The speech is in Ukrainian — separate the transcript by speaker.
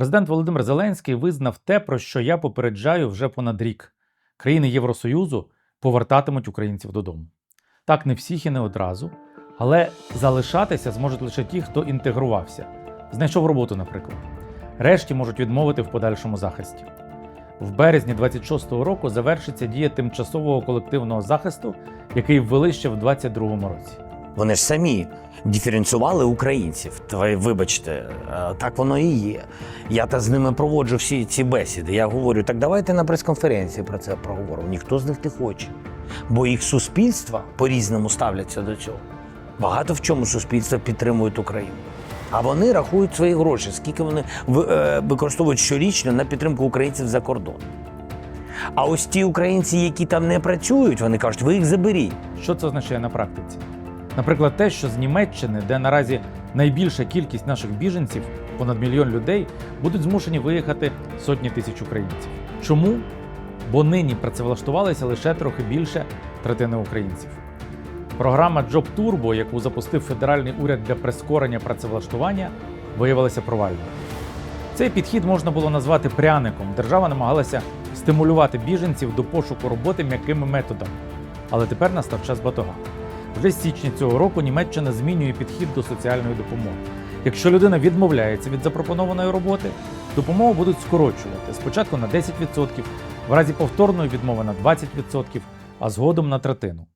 Speaker 1: Президент Володимир Зеленський визнав те, про що я попереджаю вже понад рік. Країни Євросоюзу повертатимуть українців додому. Так, не всіх і не одразу, але залишатися зможуть лише ті, хто інтегрувався, знайшов роботу, наприклад. Решті можуть відмовити в подальшому захисті. В березні 26-го року завершиться дія тимчасового колективного захисту, який ввели ще в 22-му році.
Speaker 2: Вони ж самі диференціювали українців. Ви вибачте, е, так воно і є. Я та з ними проводжу всі ці бесіди. Я говорю, так давайте на прес-конференції про це проговоримо. Ніхто з них не хоче. Бо їх суспільства по-різному ставляться до цього. Багато в чому суспільства підтримують Україну. А вони рахують свої гроші, скільки вони е, використовують щорічно на підтримку українців за кордон. А ось ті українці, які там не працюють, вони кажуть, ви їх заберіть.
Speaker 1: Що це означає на практиці? Наприклад, те, що з Німеччини, де наразі найбільша кількість наших біженців, понад мільйон людей, будуть змушені виїхати сотні тисяч українців. Чому? Бо нині працевлаштувалися лише трохи більше третини українців. Програма Job Turbo, яку запустив федеральний уряд для прискорення працевлаштування, виявилася провальною. Цей підхід можна було назвати пряником. Держава намагалася стимулювати біженців до пошуку роботи м'якими методами. Але тепер настав час батога. Вже з січня цього року Німеччина змінює підхід до соціальної допомоги. Якщо людина відмовляється від запропонованої роботи, допомогу будуть скорочувати спочатку на 10%, в разі повторної відмови на 20%, а згодом на третину.